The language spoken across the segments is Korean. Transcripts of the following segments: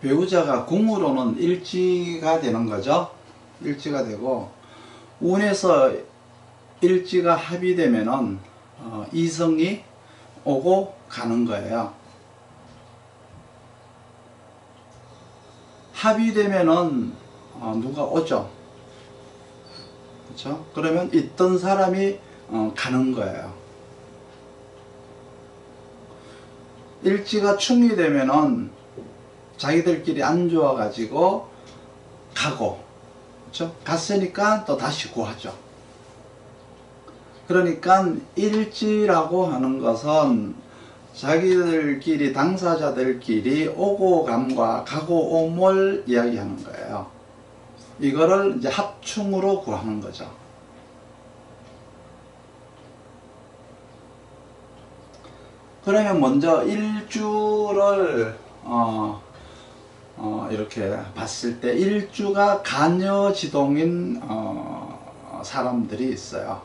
배우자가 궁으로는 일지가 되는 거죠. 일지가 되고 운에서 일지가 합의되면은 어, 이성이 오고 가는 거예요. 합의되면은 어, 누가 오죠. 그렇죠? 그러면 있던 사람이 어, 가는 거예요. 일지가 충이 되면은 자기들끼리 안 좋아 가지고 가고 그렇죠? 갔으니까 또 다시 구하죠. 그러니까 일지라고 하는 것은 자기들끼리 당사자들끼리 오고 감과 가고 오몰 이야기하는 거예요. 이거를 이제 합충으로 구하는 거죠. 그러면 먼저 일주를 어, 어, 이렇게 봤을 때 일주가 간여지동인 어, 사람들이 있어요.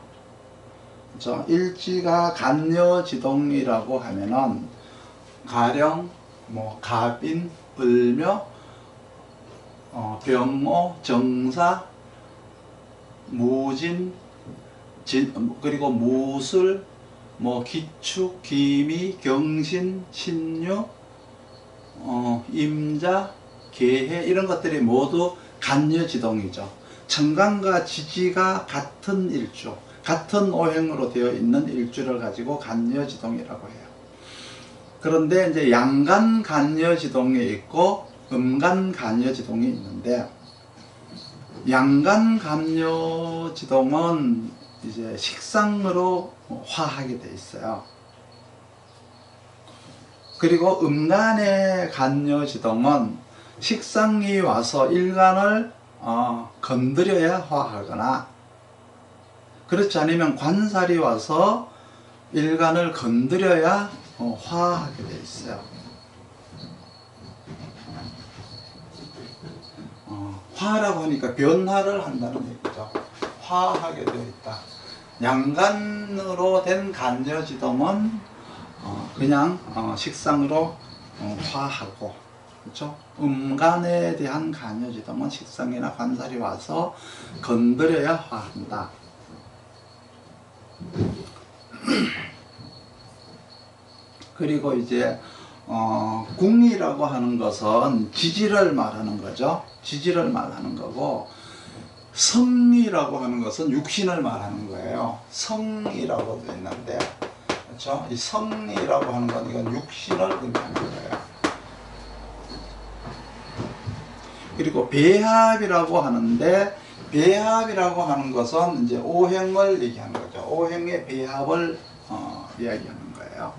그렇죠? 일지가 간여지동이라고 하면은 가령 뭐 갑인, 을묘, 어, 병모, 정사, 무진, 진, 그리고 무술, 뭐 기축, 기미, 경신, 신유, 어, 임자, 계해 이런 것들이 모두 간여지동이죠. 청간과 지지가 같은 일주, 같은 오행으로 되어 있는 일주를 가지고 간여지동이라고 해요. 그런데 이제 양간 간여지동이 있고 음간 간여지동이 있는데 양간 간여지동은 이제 식상으로 화하게 돼 있어요. 그리고 음간의 간여지동은 식상이 와서 일간을 어, 건드려야 화하거나 그렇지 않으면 관살이 와서 일간을 건드려야 어, 화하게 돼 있어요. 어, 화라고 하니까 변화를 한다는 얘기죠. 화하게 되어 있다. 양간으로 된 간여지동은 어, 그냥 어, 식상으로 어, 화하고 그렇죠? 음간에 대한 간여지동은 식상이나 관살이 와서 건드려야 화한다. 그리고 이제 어, 궁이라고 하는 것은 지지를 말하는 거죠. 지지를 말하는 거고 성이라고 하는 것은 육신을 말하는 거예요. 성이라고도 있는데 그렇죠? 이 성이라고 하는 건 이건 육신을 의미하는 거예요. 그리고 배합이라고 하는데 배합이라고 하는 것은 이제 오행을 얘기하는 거죠. 오행의 배합을 어, 이야기하는 거예요.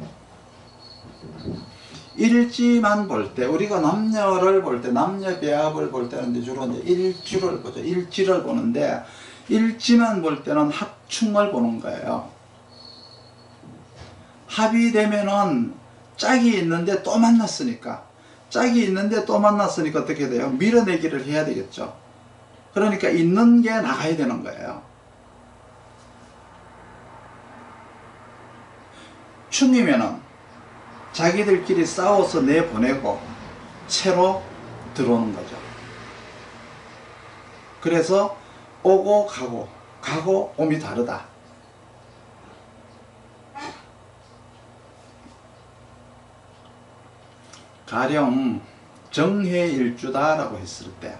일지만 볼 때 우리가 남녀를 볼 때 남녀 배합을 볼 때는 주로 이제 일주를 보죠. 일지를 보는데 일지만 볼 때는 합충을 보는 거예요. 합이 되면은 짝이 있는데 또 만났으니까 짝이 있는데 또 만났으니까 어떻게 돼요? 밀어내기를 해야 되겠죠. 그러니까 있는 게 나가야 되는 거예요. 충이면은 자기들끼리 싸워서 내보내고 새로 들어오는 거죠. 그래서 오고 가고 가고 옴이 다르다. 가령 정해일주다라고 했을 때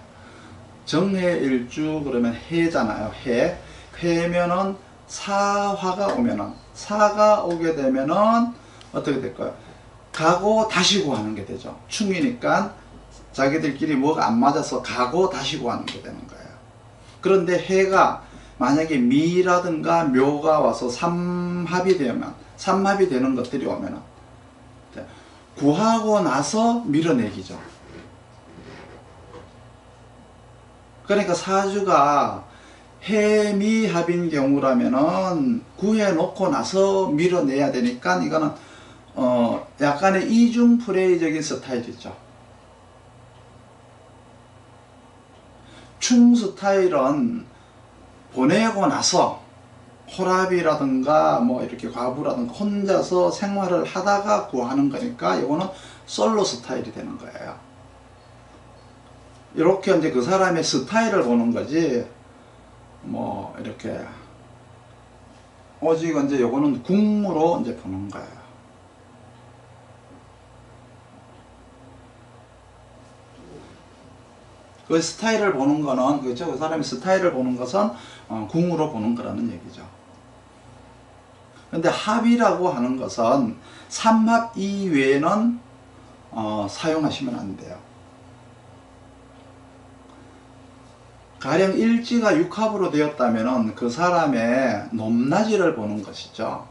정해일주 그러면 해잖아요. 해. 해면은 사화가 오면은 사가 오게 되면은 어떻게 될까요? 가고 다시 구하는 게 되죠. 충이니까 자기들끼리 뭐가 안 맞아서 가고 다시 구하는 게 되는 거예요. 그런데 해가 만약에 미라든가 묘가 와서 삼합이 되면 삼합이 되는 것들이 오면은 구하고 나서 밀어내기죠. 그러니까 사주가 해미합인 경우라면은 구해놓고 나서 밀어내야 되니까 이거는 어 약간의 이중 플레이적인 스타일이죠. 충 스타일은 보내고 나서 호랍이라든가 뭐 이렇게 과부라든가 혼자서 생활을 하다가 구하는 거니까 이거는 솔로 스타일이 되는 거예요. 이렇게 이제 그 사람의 스타일을 보는 거지 뭐 이렇게 오직 이제 요거는 국무로 이제 보는 거예요. 그 스타일을 보는 거는 그죠? 그 사람의 스타일을 보는 것은 어, 궁으로 보는 거라는 얘기죠. 근데 합이라고 하는 것은 삼합 이외에는 어, 사용하시면 안 돼요. 가령 일지가 육합으로 되었다면 그 사람의 높낮이를 보는 것이죠.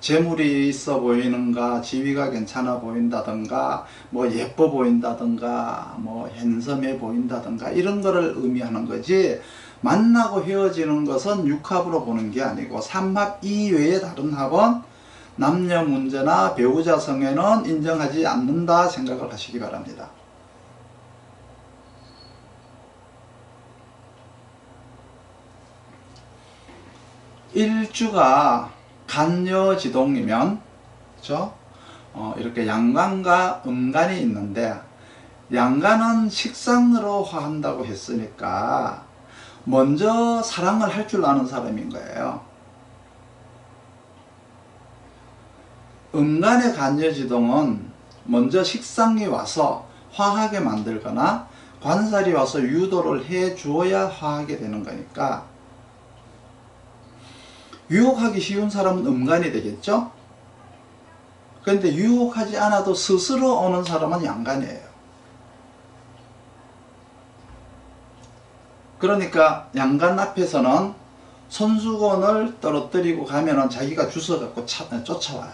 재물이 있어 보이는가, 지위가 괜찮아 보인다든가, 뭐 예뻐 보인다든가, 뭐 핸섬해 보인다든가 이런 거를 의미하는 거지. 만나고 헤어지는 것은 육합으로 보는 게 아니고 삼합 이외의 다른 합은 남녀 문제나 배우자 성에는 인정하지 않는다 생각을 하시기 바랍니다. 일주가 간여지동이면 그렇죠? 어, 이렇게 양간과 음간이 있는데 양간은 식상으로 화한다고 했으니까 먼저 사랑을 할 줄 아는 사람인 거예요. 음간의 간여지동은 먼저 식상이 와서 화하게 만들거나 관살이 와서 유도를 해 주어야 화하게 되는 거니까 유혹하기 쉬운 사람은 음간이 되겠죠? 그런데 유혹하지 않아도 스스로 오는 사람은 양간이에요. 그러니까 양간 앞에서는 손수건을 떨어뜨리고 가면은 자기가 주워갖고 쫓아와요.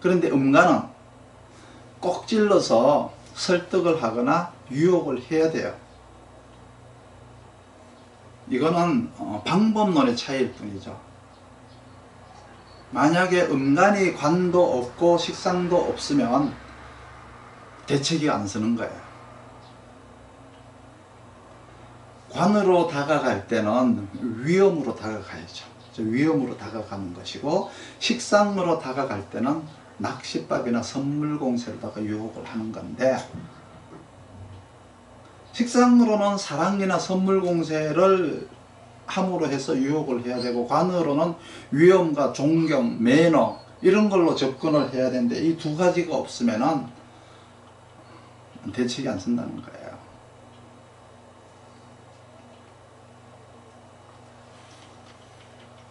그런데 음간은 꼭 찔러서 설득을 하거나 유혹을 해야 돼요. 이거는 어, 방법론의 차이일 뿐이죠. 만약에 음간이 관도 없고 식상도 없으면 대책이 안 쓰는 거예요. 관으로 다가갈 때는 위험으로 다가가야죠. 위험으로 다가가는 것이고 식상으로 다가갈 때는 낚싯밥이나 선물 공세로다가 유혹을 하는 건데 식상으로는 사랑이나 선물 공세를 함으로 해서 유혹을 해야 되고 관으로는 위험과 존경, 매너 이런 걸로 접근을 해야 되는데 이 두 가지가 없으면은 대책이 안 쓴다는 거예요.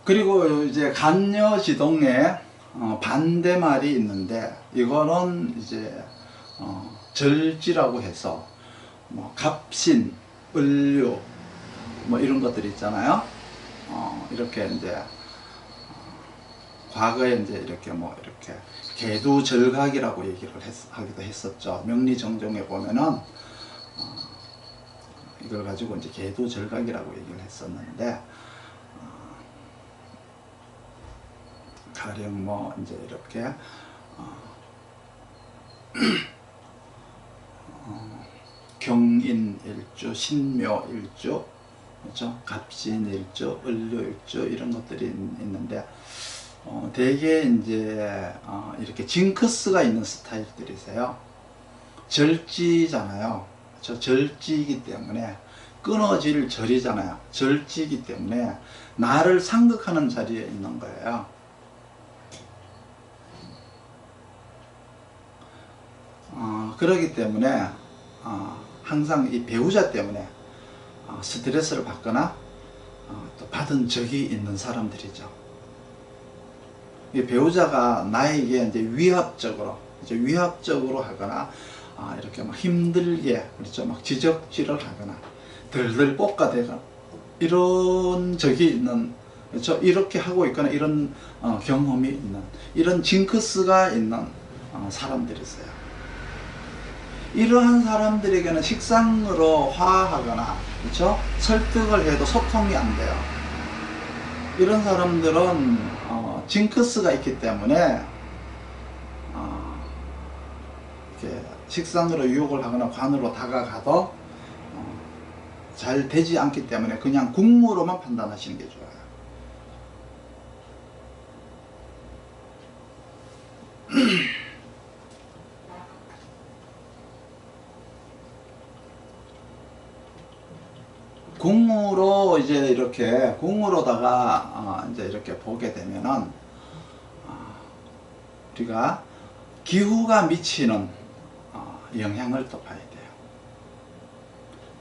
그리고 이제 간여지동에 어, 반대말이 있는데 이거는 이제 어, 절지라고 해서 뭐 갑신, 을류 뭐 이런 것들 있잖아요. 어, 이렇게 이제 어, 과거에 이제 이렇게 뭐 이렇게 개두절각이라고 얘기를 했, 하기도 했었죠. 명리정종에 보면은 어, 이걸 가지고 이제 개두절각이라고 얘기를 했었는데 가령 뭐 이제 이렇게 어, 어, 경인일주, 신묘일주, 그렇죠? 갑신일주, 을료일주 이런 것들이 있는데 어, 대개 이제 어, 이렇게 징크스가 있는 스타일들이세요. 절지잖아요. 저 절지이기 때문에 끊어질 절이잖아요. 절지이기 때문에 나를 상극하는 자리에 있는 거예요. 어, 그러기 때문에 어, 항상 이 배우자 때문에 어, 스트레스를 받거나 어, 또 받은 적이 있는 사람들이죠. 이 배우자가 나에게 이제 위압적으로 이제 위압적으로 하거나 아, 이렇게 막 힘들게 그렇죠 막 지적질을 하거나 들들 볶아대거나 이런 적이 있는 그렇죠 이렇게 하고 있거나 이런 어, 경험이 있는 이런 징크스가 있는 어, 사람들이세요. 이러한 사람들에게는 식상으로 화하거나 그렇죠? 설득을 해도 소통이 안 돼요. 이런 사람들은 어, 징크스가 있기 때문에 어, 이렇게 식상으로 유혹을 하거나 관으로 다가가도 어, 잘 되지 않기 때문에 그냥 국무로만 판단하시는 게 좋아요. 궁으로 이제 이렇게 궁으로다가 어, 이제 이렇게 보게 되면은 어, 우리가 기후가 미치는 어, 영향을 또 봐야 돼요.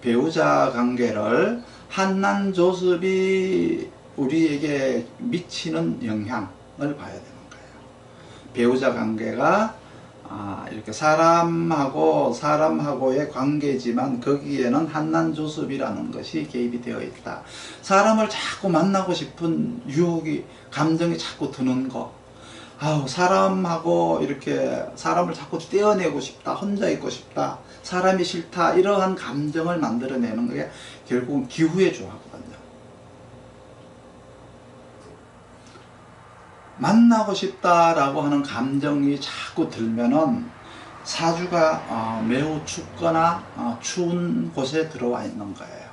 배우자 관계를 한난 조습이 우리에게 미치는 영향을 봐야 되는 거예요. 배우자 관계가 아, 이렇게 사람하고 사람하고의 관계지만 거기에는 한난 조습이라는 것이 개입이 되어 있다. 사람을 자꾸 만나고 싶은 유혹이 감정이 자꾸 드는 거. 아우 사람하고 이렇게 사람을 자꾸 떼어내고 싶다. 혼자 있고 싶다. 사람이 싫다. 이러한 감정을 만들어내는 게 결국은 기후의 조화거든요. 만나고 싶다라고 하는 감정이 자꾸 들면은 사주가 어, 매우 춥거나 어, 추운 곳에 들어와 있는 거예요.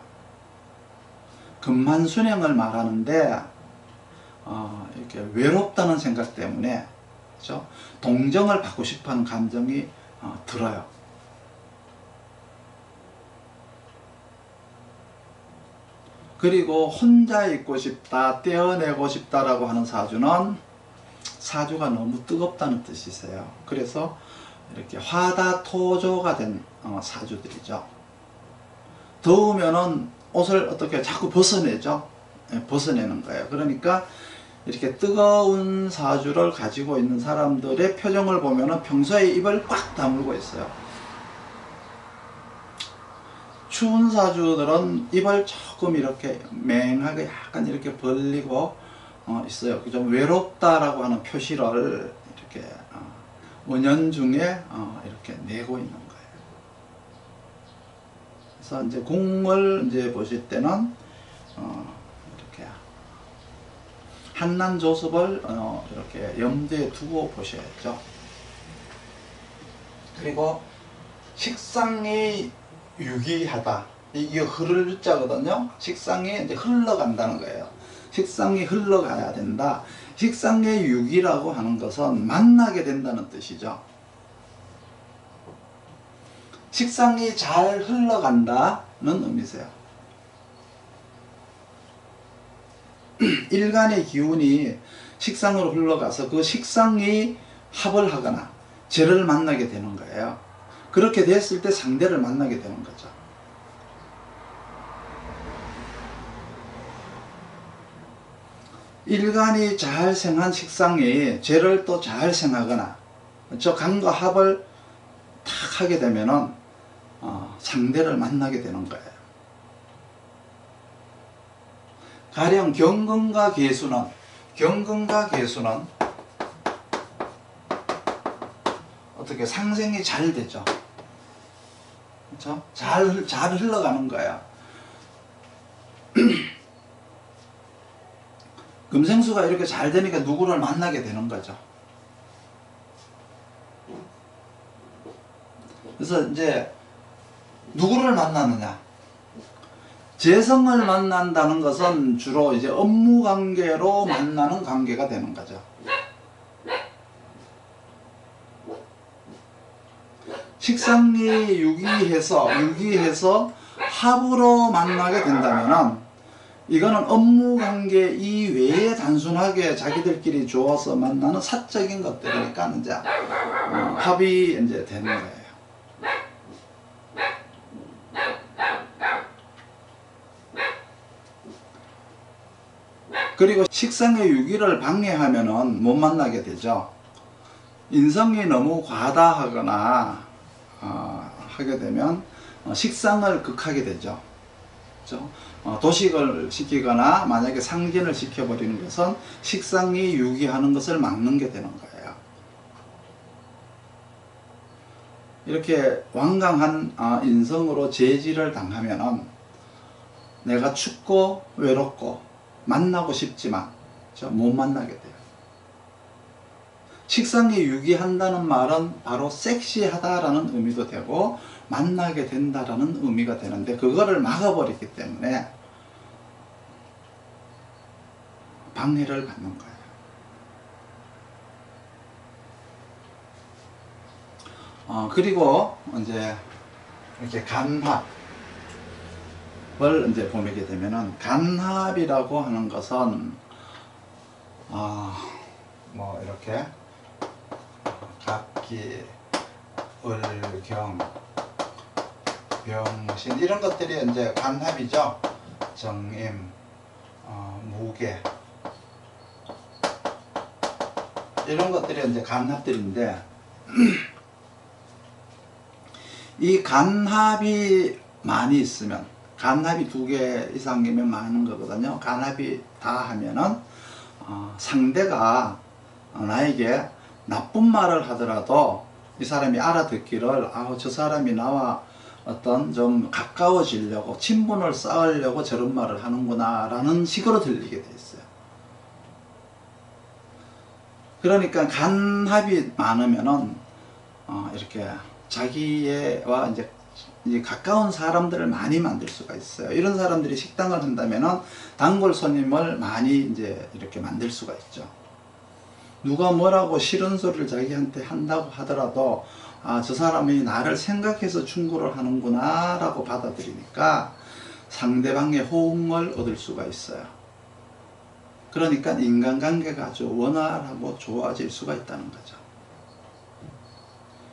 금만순행을 말하는데 어, 이렇게 외롭다는 생각 때문에 그죠? 동정을 받고 싶어하는 감정이 어, 들어요. 그리고 혼자 있고 싶다, 떼어내고 싶다라고 하는 사주는 사주가 너무 뜨겁다는 뜻이세요. 그래서 이렇게 화다토조가 된 어, 사주들이죠. 더우면은 옷을 어떻게 자꾸 벗어내죠. 예, 벗어내는 거예요. 그러니까 이렇게 뜨거운 사주를 가지고 있는 사람들의 표정을 보면은 평소에 입을 꽉 다물고 있어요. 추운 사주들은 입을 조금 이렇게 맹하게 약간 이렇게 벌리고 어, 있어요. 좀 외롭다라고 하는 표시를 이렇게 어, 원년 중에 어, 이렇게 내고 있는 거예요. 그래서 이제 공을 이제 보실 때는 어, 이렇게 한난 조습을 어, 이렇게 염두에 두고 보셔야죠. 그리고 식상이 유기하다. 이게 흐를 자거든요. 식상이 이제 흘러간다는 거예요. 식상이 흘러가야 된다. 식상의 유기라고 하는 것은 만나게 된다는 뜻이죠. 식상이 잘 흘러간다는 의미세요. 일간의 기운이 식상으로 흘러가서 그 식상이 합을 하거나 죄를 만나게 되는 거예요. 그렇게 됐을 때 상대를 만나게 되는 거죠. 일간이 잘 생한 식상이 죄를 또 잘 생하거나 저 간과 합을 탁 하게 되면은 어, 상대를 만나게 되는 거예요. 가령 경금과 개수는 경금과 개수는 어떻게 상생이 잘 되죠. 그렇죠? 잘, 잘 흘러가는 거야. 금생수가 이렇게 잘 되니까 누구를 만나게 되는 거죠. 그래서 이제 누구를 만나느냐? 재성을 만난다는 것은 주로 이제 업무 관계로 만나는 관계가 되는 거죠. 식상이 유기해서 유기해서 합으로 만나게 된다면은 이거는 업무 관계 이외에 단순하게 자기들끼리 좋아서 만나는 사적인 것들이니까 이제 어, 합이 이제 되는 거예요. 그리고 식상의 유기를 방해하면은 못 만나게 되죠. 인성이 너무 과다하거나 어, 하게 되면 어, 식상을 극하게 되죠. 그렇죠? 어, 도식을 시키거나 만약에 상진을 시켜버리는 것은 식상이 유기하는 것을 막는 게 되는 거예요. 이렇게 완강한 어, 인성으로 제지를 당하면은 내가 춥고 외롭고 만나고 싶지만 저못 만나게 돼요. 식상이 유기한다는 말은 바로 섹시하다라는 의미도 되고 만나게 된다라는 의미가 되는데 그거를 막아버리기 때문에 방해를 받는 거예요. 어, 그리고 이제 이렇게 간합 이제 보게 되면은 간합이라고 하는 것은 아뭐 이렇게 각기 을경 병신 이런 것들이 이제 간합이죠 정임 어, 무게 이런 것들이 이제 간합들인데 이 간합이 많이 있으면 간합이 두 개 이상이면 많은 거거든요. 간합이 다 하면은 어, 상대가 어, 나에게 나쁜 말을 하더라도 이 사람이 알아듣기를 아우 저 사람이 나와 어떤 좀 가까워지려고 친분을 쌓으려고 저런 말을 하는구나 라는 식으로 들리게 돼 있어요. 그러니까 간합이 많으면은 어, 이렇게 자기와 이제, 가까운 사람들을 많이 만들 수가 있어요. 이런 사람들이 식당을 한다면은 단골 손님을 많이 이제 이렇게 만들 수가 있죠. 누가 뭐라고 싫은 소리를 자기한테 한다고 하더라도 아, 저 사람이 나를 생각해서 충고를 하는구나 라고 받아들이니까 상대방의 호응을 얻을 수가 있어요. 그러니까 인간관계가 아주 원활하고 좋아질 수가 있다는 거죠.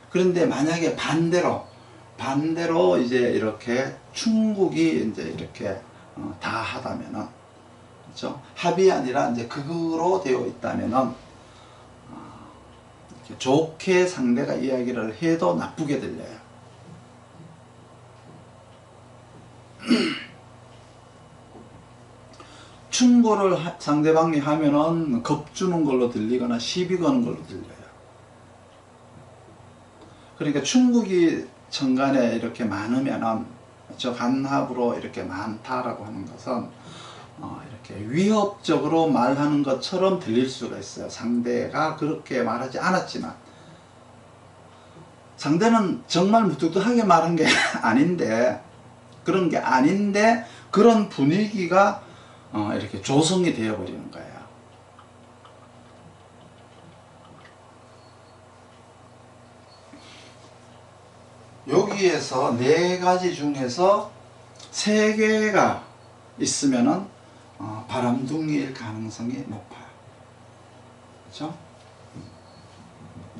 그런데 만약에 반대로 반대로 이제 이렇게 충국이 이제 이렇게 어, 다 하다면은 그렇죠? 합이 아니라 이제 극으로 되어 있다면은 좋게 상대가 이야기를 해도 나쁘게 들려요. 충고를 하- 상대방이 하면은 겁주는 걸로 들리거나 시비 거는 걸로 들려요. 그러니까 충국이 천간에 이렇게 많으면은 저 간합으로 이렇게 많다라고 하는 것은 어, 위협적으로 말하는 것처럼 들릴 수가 있어요. 상대가 그렇게 말하지 않았지만 상대는 정말 무뚝뚝하게 말한 게 아닌데 그런 게 아닌데 그런 분위기가 어, 이렇게 조성이 되어 버리는 거예요. 여기에서 네 가지 중에서 세 개가 있으면은 어, 바람둥이일 가능성이 높아요. 그렇죠?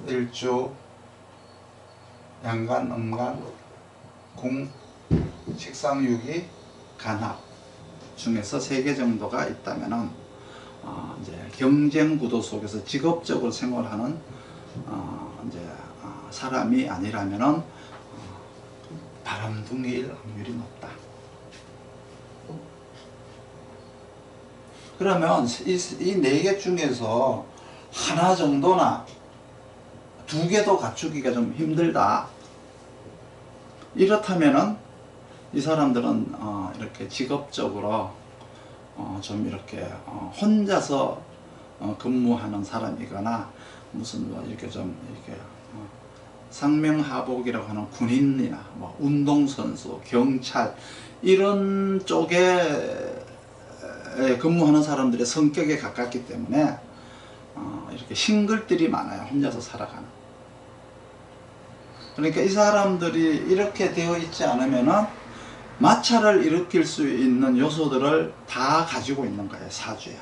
일주, 양간, 음간, 공, 식상유기, 간합 중에서 세 개 정도가 있다면은 어, 이제 경쟁 구도 속에서 직업적으로 생활하는 어, 이제 어, 사람이 아니라면은 어, 바람둥이일 확률이 높다. 그러면 이 네 개 중에서 하나 정도나 두 개도 갖추기가 좀 힘들다. 이렇다면은 이 사람들은 어, 이렇게 직업적으로 어, 좀 이렇게 어, 혼자서 어, 근무하는 사람이거나 무슨 뭐 이렇게 좀 이렇게 어, 상명하복이라고 하는 군인이나 뭐 운동선수, 경찰 이런 쪽에 에 근무하는 사람들의 성격에 가깝기 때문에 어, 이렇게 싱글들이 많아요. 혼자서 살아가는. 그러니까 이 사람들이 이렇게 되어 있지 않으면은 마찰을 일으킬 수 있는 요소들을 다 가지고 있는 거예요. 사주야.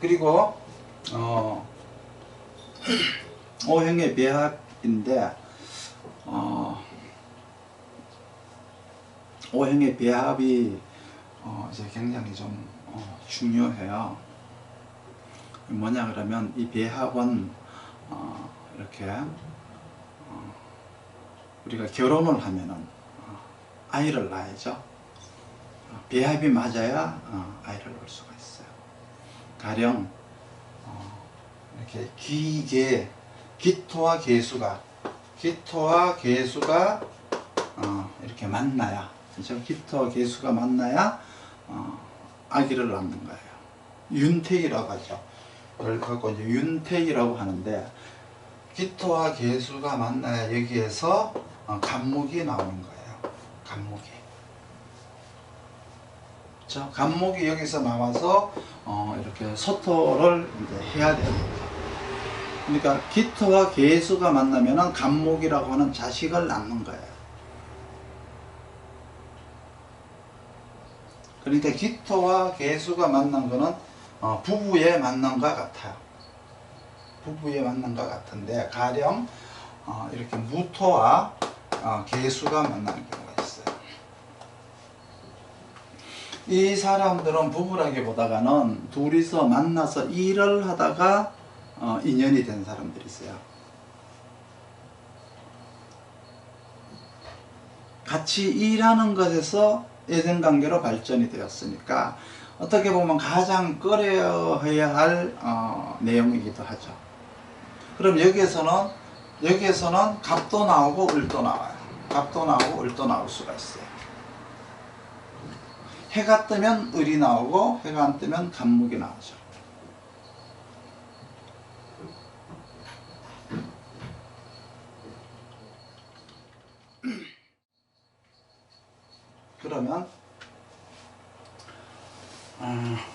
그리고 어, 오행의 배합인데 어, 오행의 배합이 어, 이제 굉장히 좀 어, 중요해요. 뭐냐 그러면 이 배합은 어, 이렇게 어, 우리가 결혼을 하면은 어, 아이를 낳아야죠. 어, 배합이 맞아야 어, 아이를 낳을 수가 있어요. 가령 어, 이렇게 기계 기토와 개수가 기토와 개수가 어, 이렇게 만나야 그죠? 기토와 개수가 만나야 어, 아기를 낳는 거예요. 윤택이라고 하죠. 그걸 갖고 이제 윤택이라고 하는데 기토와 개수가 만나야 여기에서 어, 간목이 나오는 거예요. 간목이. 자, 간목이 여기서 나와서 어, 이렇게 소토를 이제 해야 됩니다. 그러니까 기토와 개수가 만나면은 간목이라고 하는 자식을 낳는 거예요. 그러니까 기토와 개수가 만난 거는 어, 부부의 만남과 같아요. 부부의 만남과 같은데 가령 어, 이렇게 무토와 어, 개수가 만나는 경우가 있어요. 이 사람들은 부부라기보다는 둘이서 만나서 일을 하다가 어, 인연이 된 사람들이 있어요. 같이 일하는 것에서 예전 관계로 발전이 되었으니까 어떻게 보면 가장 꺼려야 할 어, 내용이기도 하죠. 그럼 여기에서는 여기에서는 갑도 나오고 을도 나와요. 갑도 나오고 을도 나올 수가 있어요. 해가 뜨면 을이 나오고 해가 안 뜨면 간목이 나오죠. 그러면 어,